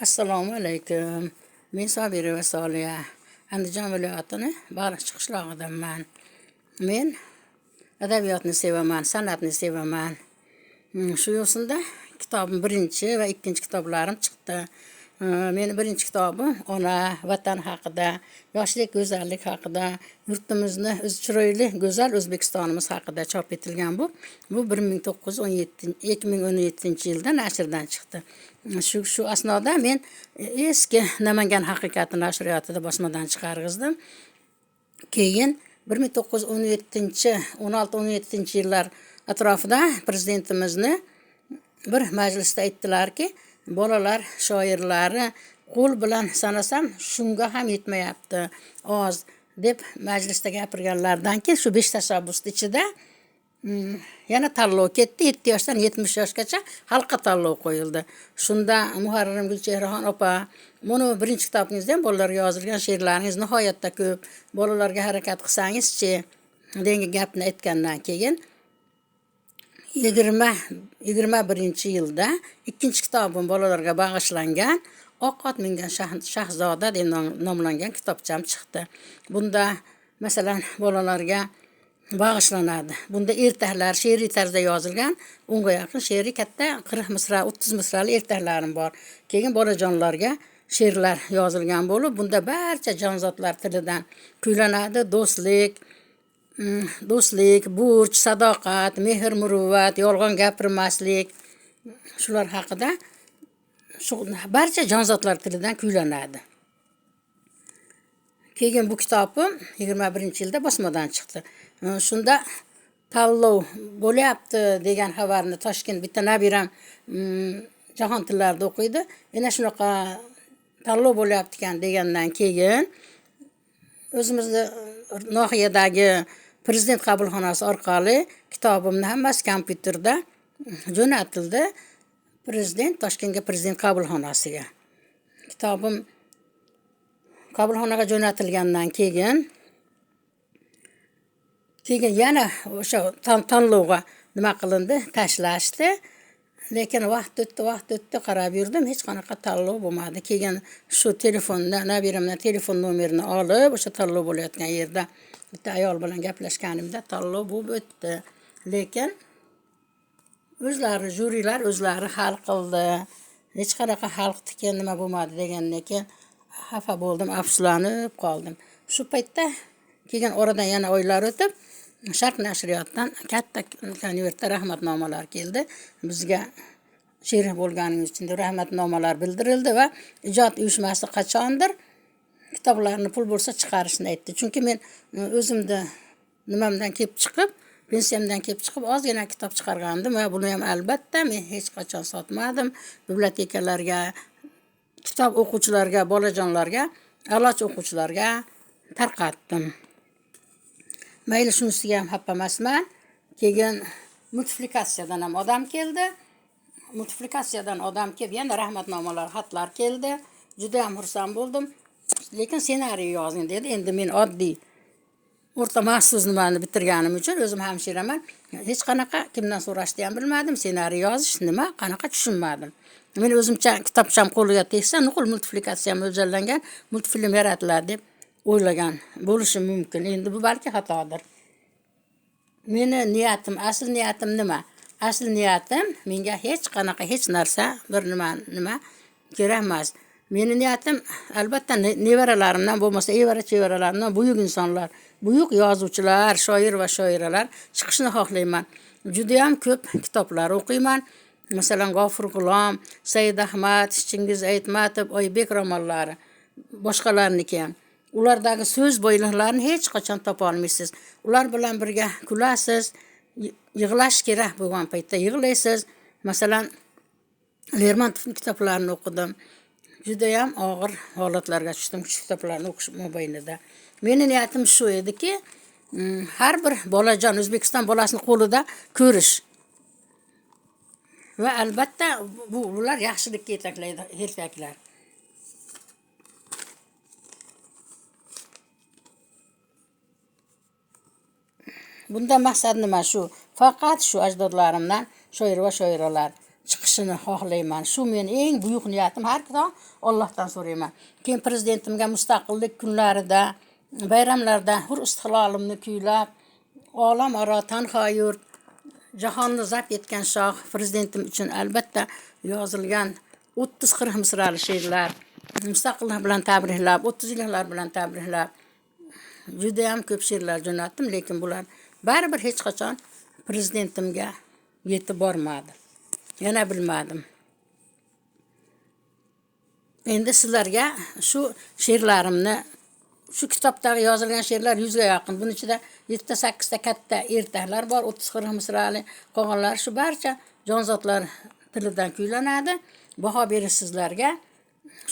assalomu alaykum men sobira va soliya andijon viloyatini baliqchi qishlog'idanman men adabiyotni sevaman san'atni sevaman shu yo'sinda kitobim birinchi va ikkinchi kitoblarim chiqdi meni birinchi kitobim ona vatan haqida yoshlik go'zallik haqida yurtimizni o'z chiroyli go'zal o'zbekistonimiz haqida chop etilgan bu. Bu bir ming to'qqiz yuz o'n yettinchi ikki ming o'n yettinchi yilda nashrdan chiqdi. Shu shu asnoda men eski namangan haqiqati nashriyotida bosmadan chiqarg'izdim. Keyin bir ming to'qqiz yuz o'n yettinchi o'n olti o'n yettinchi yillar atrofida prezidentimizni bir majlisda aytdilarki bolalar shoirlari qo'l bilan sanasam shunga ham yetmayapti oz deb majlisda gapirganlaridan keyin shu besh tashabbusni ichida mm, yana tanlov ketdi. Yetti yoshdan yetmish yoshgacha xalqqa tanlov qo'yildi. Shunda muharririm gulchehraxon opa buni birinchi kitobingizda ham bolalarga yozilgan she'rlaringiz nihoyatda ko'p. Bolalarga harakat qilsangizchi? degan gapni aytgandan keyin yigirma yigirma birinchi yilda ikkinchi kitobim bolalarga bag'ishlangan oq ot mingan shahzoda deb nomlangan kitobcham chiqdi. Bunda masalan bolalarga bag'ishlanadi. Bunda ertaklar she'riy tarzda yozilgan o'nga yaqin she'riy katta qirq misra o'ttiz misrali ertaklarim bor. Keyin bolajonlarga she'rlar yozilgan bo'lib bunda barcha jonzotlar tilidan kuylanadi. Do'stlik Mm, do'stlik burch sadoqat mehr muruvvat yolg'on gapirmaslik shular haqida shu barcha jonzotlar tilidan kuylanadi. Keyin bu kitobim yigirma birinchi yilda bosmadan chiqdi. Mm, shunda tanlov bo'lyapti degan xabarni toshkent bitta nabiram mm, jahon tillarida o'qiydi. Yana shunaqa tanlov bo'lyapti ekan degandan keyin o'zimizni nohiyadagi prezident qabulxonasi orqali kitobimni hammasi kompyuterda jo'natildi. Prezident toshkentga prezident qabulxonasiga kitobim qabulxonaga jo'natilgandan keyin keyin yana o'sha tan- tanlovga nima qilindi? Tashlashdi. Lekin vaqt o'tdi vaqt o'tdi qarab yurdim. Hech qanaqa tanlov bo'lmadi. Keyin shu telefonda nabiramdan telefon nomerini olib o'sha tanlov bo'layotgan yerda bitta ayol bilan gaplashganimda tanlov bo'lib o'tdi. Lekin o'zlari juriylar o'zlari hal qildi. Hech qanaqa xalqniki nima bo'lmadi degandan keyin xafa bo'ldim afsuslanib qoldim. Shu paytda keyin oradan yana oylar o'tib sharq nashriyotdan katta konvertda rahmatnomalar keldi. Bizga sherik bo'lganingiz uchun deb rahmatnomalar bildirildi va ijod uyushmasi qachondir kitoblarni pul bo'lsa chiqarishni aytdi. Chunki men e, o'zimni nimamdan kelib chiqib pensiyamdan kelib chiqib ozgina kitob chiqargandim va buni ham albatta men hech qachon sotmadim. Bibliotekalarga kitob o'quvchilarga bolajonlarga aloj o'quvchilarga tarqatdim. Mayli shunisiga ham xafa emasman keyin multiplikatsiyadan ham odam keldi. Multiplikatsiyadan odam kelib yana rahmatnomalar xatlar keldi. Juda ham xursand bo'ldim. Lekin ssenariy yozing dedi. Endi men oddiy o'rta maxsus nimani bitirganim uchun o'zim hamshiraman hech qanaqa kimdan so'rashni ham bilmadim. Ssenariy yozish nima qanaqa tushunmadim. Men o'zimcha kitobcham qo'liga tegsa nuqul multiplikatsiya mo'ljallangan multfilm yaratiladi deb o'ylagan bo'lishi mumkin. Endi bu balki xatodir. Meni niyatim asl niyatim nima? Asl niyatim menga hech qanaqa hech narsa bir nima nima kerak emas. Meni niyatim albatta nevaralarimdan bo'lmasa evara chevaralarimdan buyuk insonlar buyuk yozuvchilar shoir va shoiralar chiqishini xohlayman. Judayam ko'p kitoblar o'qiyman. Masalan g'ofur g'ulom said ahmad chingiz aytmatov oybek romanlari boshqalarniki ham. Ulardagi so'z boyliqlarini hech qachon topolmaysiz ular bilan birga kulasiz yig'lash kerak bo'lgan paytda yig'laysiz. Masalan lermontovni kitoblarini o'qidim. Judayam og'ir holatlarga tushdim shu kitoblarni o'qish mobaynida. Meni niyatim shu ediki mm, har bir bolajon o'zbekiston bolasini qo'lida ko'rish. Va albatta bu bular yaxshilikka yetaklaydi erkaklar. Bundan maqsad nima shu? Faqat shu ajdodlarimdan shoir va shoiralar qilishini xohlayman. Shu meni eng buyuk niyatim har kuni ollohdan so'rayman. Keyin prezidentimga mustaqillik kunlarida bayramlarda hur istiqlolimni kuylab olam aro tanho yurt jahonni zabt etgan shoh prezidentim uchun albatta yozilgan o'ttiz qirq misrali she'rlar mustaqillik bilan tabriklab o'ttizliklar bilan tabriklab judayam ko'p she'rlar jo'natdim lekin bular baribir hech qachon prezidentimga yetib bormadi. Yana bilmadim endi sizlarga shu she'rlarimni shu kitobdagi yozilgan she'rlar yuzga yaqin buni ichida yettita sakkizta katta ertaklar bor o'ttiz qirq misrali qolganlar shu barcha jonzotlar tilidan kuylanadi baho berish sizlarga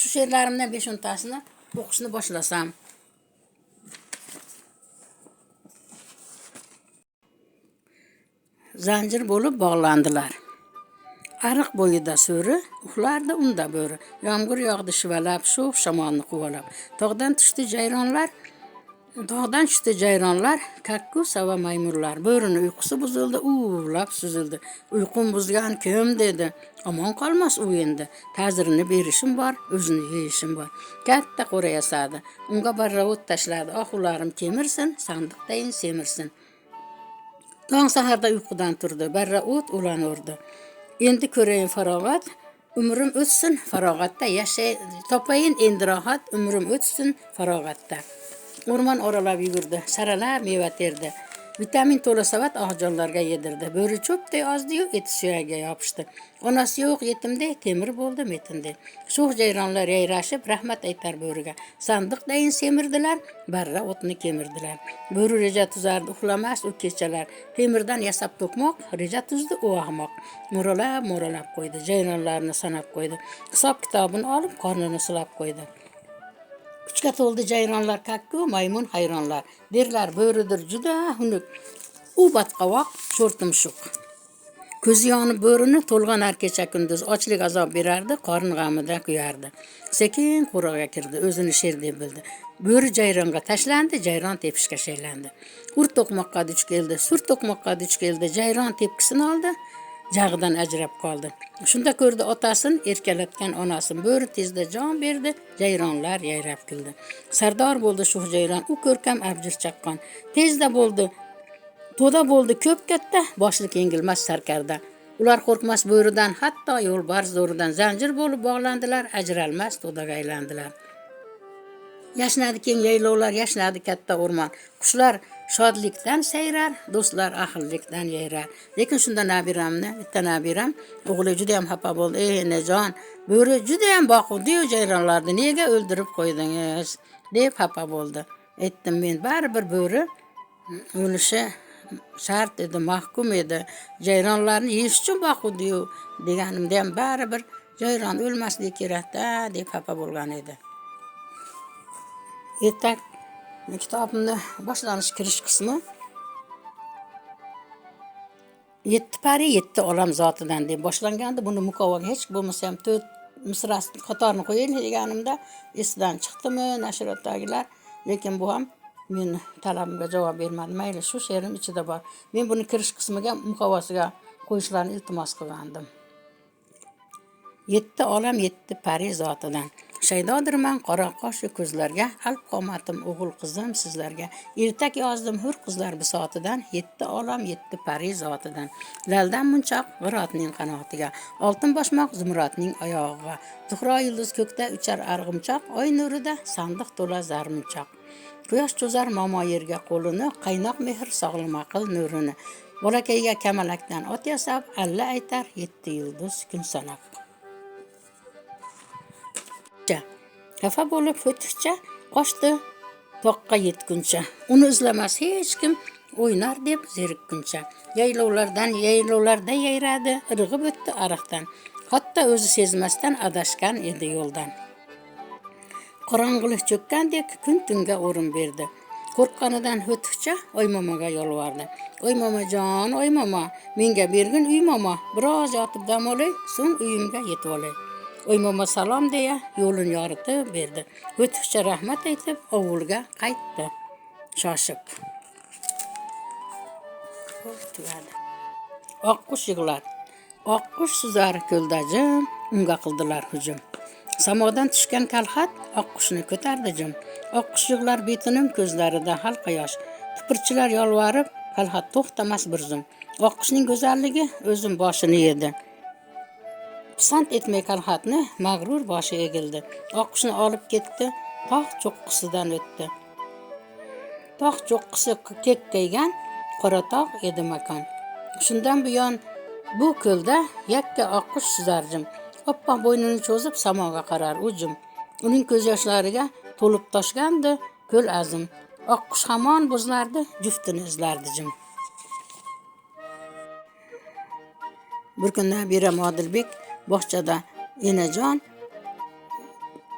shu she'rlarimdan besh o'ntasini o'qishni boshlasam zanjir bo'lib bog'landilar ariq bo'yida so'ri uxlardi unda bo'ri. Yomg'ir yog'di shivalab sho'x shamolni quvalab. Tog'dan tushdi jayronlar tog'dan tushdi jayronlar kakku va maymunlar bo'rini uyqusi buzildi uvlab suzildi. Uyqum buzgan kim dedi? Omon qolmas u endi. Ta'zirini berishim bor o'zini yeyishim bor. Katta qo'ra yasadi. Unga barravut tashladi. Ah, Ohularim kemirsin sandiqdayin semirsin. Tong saharda uyqudan turdi. Barra o't ulanurdi. Endi ko'rayin farog'at umrim o'tsin farog'atda. Yashay topayin endi rohat umrim o'tsin farog'atda. O'rmon oralab yugurdi saralab meva terdi vitamin to'la savat oqjonlarga yedirdi. Bo'ri cho'pday ozdiyu eti suyagiga yopishdi. Onasi yo'q yetimday temir bo'ldi metinday. Sho'x jayronlar yayrashib rahmat aytar bo'riga. Sandiqdayin semirdilar barra o'tni kemirdilar. Bo'ri reja tuzardi uxlamas u kechalar. Temirdan yasab to'qmoq reja tuzdi u ahmoq. Mo'ralab mo'ralab qo'ydi jayronlarni sanab qo'ydi. Hisob kitobini olib qornini silab qo'ydi. Küçkat oldu cayranlar kakkı maymun hayranlar. Derler böyledir cüda hünük. U batkavak çortumşuk. Көзі янып бөріні толған әркеше күндіз ачлық азап берерді, қарын ғамыда күйерді. Секен қораға кірді, өзіні шерде білді. Бөрі жайранға тәшленді, жайран тепішке шейленді. Ур тоқмаққа дүч келді, сүр тоқмаққа дүч келді, жайран тепкісін алды, jag'idan ajrab qoldi shunda ko'rdi otasini erkalatgan onasini bo'ri tezda jon berdi jayronlar yayrab kuldi. Sardor bo'ldi shu jayron u ko'rkam abjir chaqqon. Tezda bo'ldi to'da bo'ldi ko'p katta boshlik yengilmas sarkarda. Ular qo'rqmas bo'ridan hatto yo'lbars zo'ridan zanjir bo'lib bog'landilar ajralmas to'daga aylandilar. Yashnadi keng yaylovlar yashnadi katta o'rmon. Qushlar shodlikdan sayrar do'stlar ahillikdan yayrar. Lekin shunda nabiramni bitta nabiram o'g'li juda yam xafa bo'ldi. Ey enajon bo'ri judayam boquvdiyu jayronlarni nega o'ldirib qo'ydingiz? deb xafa bo'ldi. Aytdim men baribir bo'ri o'lishi shart edi mahkum edi. Jayronlarni yeyish uchun boquvdiyu deganimda ham baribir jayron o'lmasligi kerakda deb xafa bo'lgan edi. Ertak kitobimni boshlanish kirish qismi yetti pari yetti olam zotidan deb boshlangandi buni mukovaga hech bo'lmasa ham to'rt misrasini qatorni qo'yaylik deganimda esidan chiqdimi nashriyotdagilar lekin bu ham meni talabimga javob bermadi mayli shu she'rim ichida bor men buni kirish qismiga muqovasiga qo'yishlarini iltimos qilgandim yetti olam yetti pari zotidan shaydodirman qora qoshli ko'zlarga alp qomatim o'g'il qizim sizlarga. Ertak yozdim hur qizlar bisotidan yetti olam yetti pari zotidan. Laldan munchoq g'irotning qanotiga. Oltin boshmoq zumrodning oyog'iga. Zuhro yulduz ko'kda uchar arg'imchoq oy nurida sandiq to'la zarmunchoq quyosh cho'zar momo yerga qo'lini qaynoq mehr sog'lom aql nurini. Bolakayga kamalakdan ot yasab alla aytar yetti yulduz kun sanab xafa bo'lib o'tiqcha qochdi toqqa yetguncha. Uni izlamas hech kim o'ynar deb zerikkuncha yaylovlardan yaylovlarda yayradi irg'ib o'tdi ariqdan. Hatto o'zi sezmasdan adashgan edi yo'ldan. Qorong'ilik cho'kkandek kun tunga o'rin berdi. Qo'rqqanidan o'tiqcha oy momoga yolvordi. Oy momajon oy momo menga bergin uy momo biroz yotib dam olay so'ng uyimga yetib olay. Oy salom deya yo'lini yoritib berdi. O'tiqcha rahmat aytib ovulga qaytdi. Shoshib. Oqqush yig'lar oqqush suzar ko'lda jim unga qildilar hujum. Samodan tushgan kalxat oqqushni ko'tardi jim. Oqqushliqlar betinim ko'zlarida halqa yosh. Tipirchilar yolvorib kalxat to'xtamas bir zum. Oqqushning go'zalligi o'zim boshini yedi. Pisand etmay kalxatni mag'rur boshi egildi. Oqqushni olib ketdi tog' cho'qqisidan o'tdi. Tog' cho'qqisi kekkaygan qoratog' edi makon shundan buyon bu ko'lda yakka oqqush suzarjim oppoq bo'ynini cho'zib samoga qarar u jim uning ko'z yoshlariga to'lib toshgandi ko'l azim. Oqqush hamon bo'zlardi juftini izlardi jim. Bir kunda bira modilbek bog'chada enajon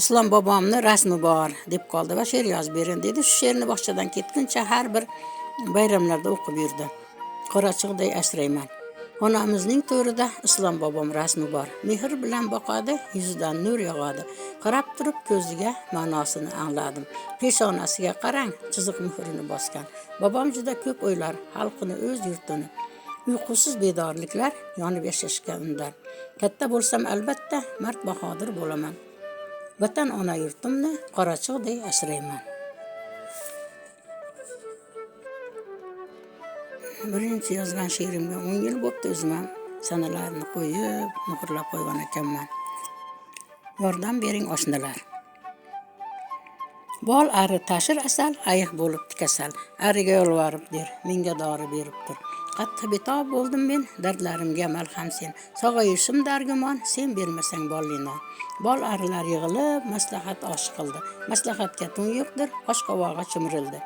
islom bobomni rasmi bor deb qoldi va she'r yozib bering dedi. Shu she'rni bog'chadan ketguncha har bir bayramlarda o'qib yurdi. Qorachiqday asrayman. Onamizning to'rida islom bobom rasmi bor. Mehr bilan boqadi yuzidan nur yog'adi. Qarab turib ko'ziga ma'nosini angladim. Peshonasiga qarang chiziq muhrini bosgan. Bobom juda ko'p o'ylar xalqini o'z yurtini uyqusiz bedorliklar yonib yashashga undar. Katta bo'lsam albatta mard bahodir bo'laman. Vatan ona yurtimni qorachiqday asrayman. Birinchi yozgan she'rimga o'n yil bo'libdi o'zim ham sanalarni qo'yib muhrlab qo'ygan ekanman. Yordam bering oshnalar bol ari tashir asal ayiq bo'libdi kasal ariga yolvorib der menga dori berib tur qattiq betob bo'ldim men dardlarimga malham sen. Sog'ayishim dargumon sen bermasang bolli non bol arilar yig'ilib maslahat osh qildi. Maslahatga tun yo'qdir osh qovog'i chimirildi.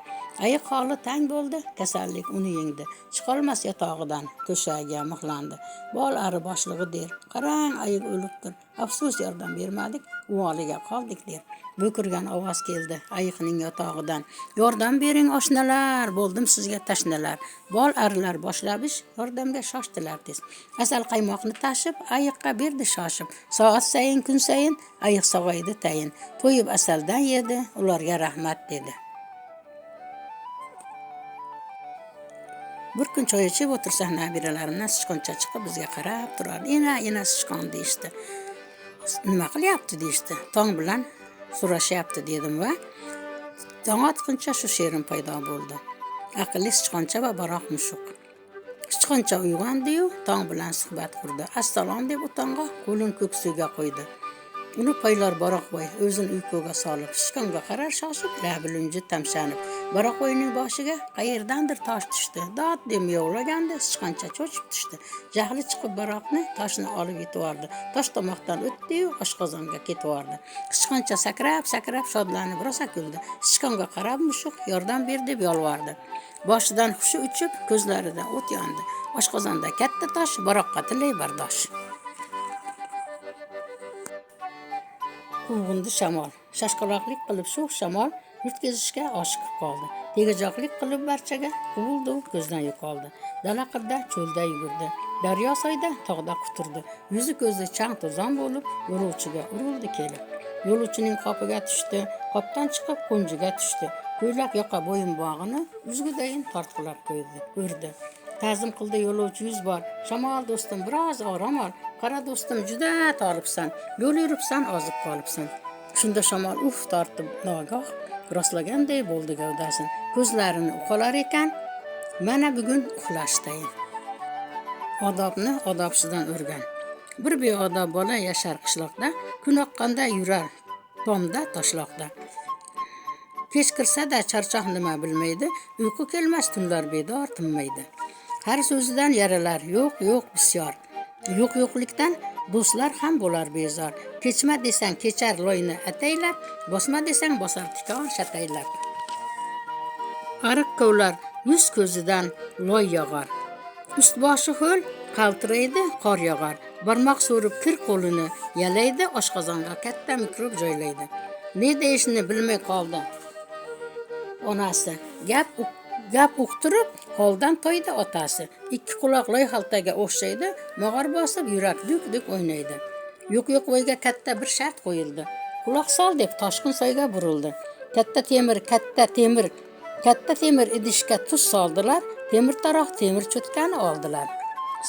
Ayiq holi tang bo'ldi kasallik uni yengdi. Chiqolmas yotog'idan to'shagiga mixlandi. Bol ari boshlig'i der qarang ayiq o'libdir afsus yordam bermadik uvoliga qoldik der. Bo'kirgan ovoz keldi ayiqning yotog'idan yordam bering oshnalar bo'ldim sizga tashnalar. Bol arilar boshlabish yordamga shoshdilar tez. Asal qaymoqni tashib ayiqqa berdi shoshib. Soat sayin kun sayin ayiq sog'aydi tayin. To'yib asaldan yedi ularga rahmat dedi. Bir kun choy ichib o'tirsak nabiralarimdan sichqoncha chiqib bizga qarab turardi ena ena sichqon deyishdi nima qilyapti deyishdi tong bilan so'rashyapti dedim va tong otguncha shu she'rim paydo bo'ldi. Aqlli sichqoncha va baroq mushuk. Sichqoncha uyg'ondiyu tong bilan suhbat qurdi. Assalom deb tongga qo'lin ko'ksiga qo'ydi. Uni poylar baroqbo'y o'zini uyquga solib sichqonga qarar shoshib labi lunji tamshanib. Baroqbo'yning boshiga qayerdandir tosh tushdi. Dod deb miyovlaganda sichqoncha cho'chib tushdi. Jahli chiqib baroqni toshni olib yetvordi tosh tomoqdan o'tdiyu oshqozonga ketvordi sichqoncha sakrab sakrab shodlanib rosa kuldi. Sichqonga qarab mushuk yordam ber deb yolvordi. Boshidan hushi uchib ko'zlarida o't yondi. Oshqozonda katta tosh baroqqa tilay bardosh. Quvg'indi shamol. Shashqaloqlik qilib sho'x shamol yurt oshiqib qoldi. Tegajoqlik qilib barchaga quvildi ko'zdan yo'qoldi. Dala qirda cho'lda yugurdi. Daryo soyda tog'da quturdi. Yuzi ko'zi chang to'zon bo'lib yo'lovchiga urildi kelib. Yo'lovchining qopiga tushdi qopdan chiqib qo'njiga tushdi. Ko'ylak yoqa bo'yinbog'ini uzgudayin tortqilab qo'ydi ko'rdi. Ta'zim qildi yo'lovchi yuz bor. Shamol do'stim biroz orom ol. Qara do'stim juda toribsan. Yo'l yuribsan ozib qolibsan. Shunda shamol uf tortib nogoh rostlaganday bo'ldi gavdasini ko'zlarini uqalar ekan. Mana bugun uxlashdayin odobni odobsizdan o'rgan. Bir beodob bola yashar qishloqda kun oqqanda yurar tomda toshloqda. Kech kirsada charchoq nima bilmaydi uyqu kelmas tunlar bedor tinmaydi. Har so'zidan yaralar yo'q yo'q bisyor. Yo'q yo'qlikdan do'stlar ham bo'lar bezor. Kechma desang kechar loyni ataylab bosma desang bosar tikon shataylab ariq kovlar yuz ko'zidan loy yog'ar. Ust boshi ho'l qaltiraydi qor yog'ar. Barmoq so'rib kir qo'lini yalaydi oshqozonga katta mikrob joylaydi. Ne deyishni bilmay qoldi. Onasi gap gap uqtirib holdan toydi otasi. Ikki quloq loy xaltaga o'xshaydi mog'or bosib yurak duk duk o'ynaydi. Yo'q yo'q voyga katta bir shart qo'yildi. Quloq sol deb toshqin soyga burildi. Katta temir katta temir katta temir idishga tuz soldilar temir taroq temir cho'tkani oldilar.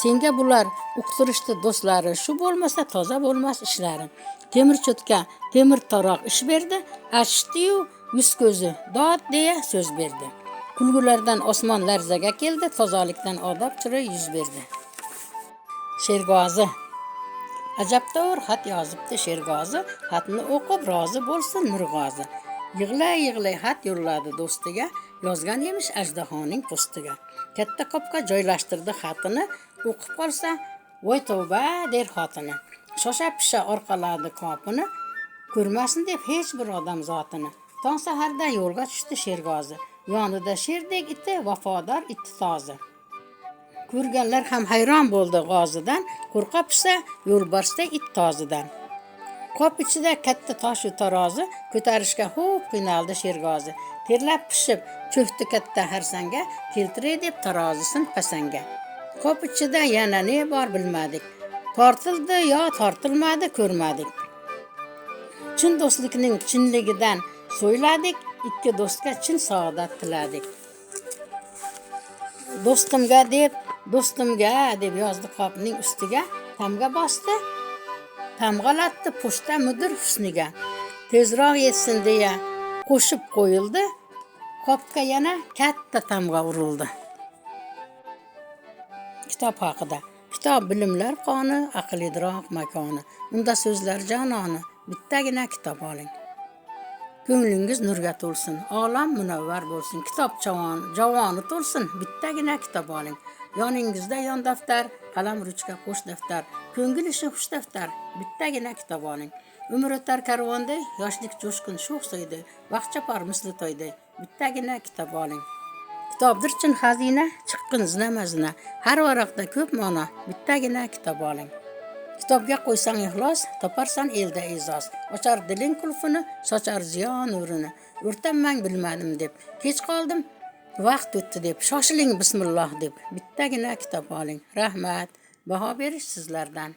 Senga bular uqtirishdi do'stlari shu bo'lmasa toza bo'lmas ishlari. Temir cho'tka temir taroq ish berdi achishdiyu yuz ko'zi dod deya so'z berdi. Kulgulardan osmon larzaga keldi tozalikdan odob chiroy yuz berdi. Shergozi. Ajabtovur xat yozibdi shergozi. Xatni o'qib rozi bo'lsin nurg'ozi. Yig'lay yig'lay xat yo'lladi do'stiga yozgan emish ajdahoning po'stiga. Katta qopga joylashtirdi xatini o'qib qolsa voy tavba der xotini. Shosha pisha orqaladi qopini ko'rmasin deb hech bir odam zotini. Tong saharda yo'lga tushdi shergozi. Yonida sherdek iti vafodor iti tozi ko'rganlar ham hayron bo'ldi g'ozidan qo'rqa pisa yo'lbarsda it tozidan. Qop ichida katta toshu tarozi ko'tarishga xo'p qiynaldi shergozi. Terlab pishib cho'kdi katta harsanga keltiray deb tarozisin pasanga. Qop ichida yana ne bor bilmadik. Tortildi yo tortilmadi ko'rmadik. Chin do'stlikning chinligidan so'yladik ikki do'stga chin saodat tiladik do'stimga deb do'stimga deb yozdi qopning ustiga tamga bosdi tamg'alatdi pochta mudir husniga tezroq yetsin deya qo'shib qo'yildi qopga yana katta tamg'a urildi kitob haqida kitob bilimlar qoni aql idroq makoni unda so'zlar jononi bittagina kitob oling ko'nglingiz nurga to'lsin olam munavvar bo'lsin kitob chavon javoni to'lsin bittagina kitob oling. Yoningizda yon daftar qalam ruchka qo'sh daftar ko'ngil ishi xush daftar bittagina kitob oling. Umr o'tar karvonday yoshlik jo'shqin sho'x so'yday vaqt chopar misli to'yday bittagina kitob oling. Kitobdir chin xazina chiqqin zina mazina har varaqda ko'p ma'no bittagina kitob oling. Kitobga qo'ysang ixlos toparsan elda e'zoz. Ochar diling qulfini sochar ziyo nurini o'rtanmang bilmadim deb kech qoldim vaqt o'tdi deb shoshiling bismilloh deb. Bittagina kitob oling. Rahmat. Baho berish sizlardan.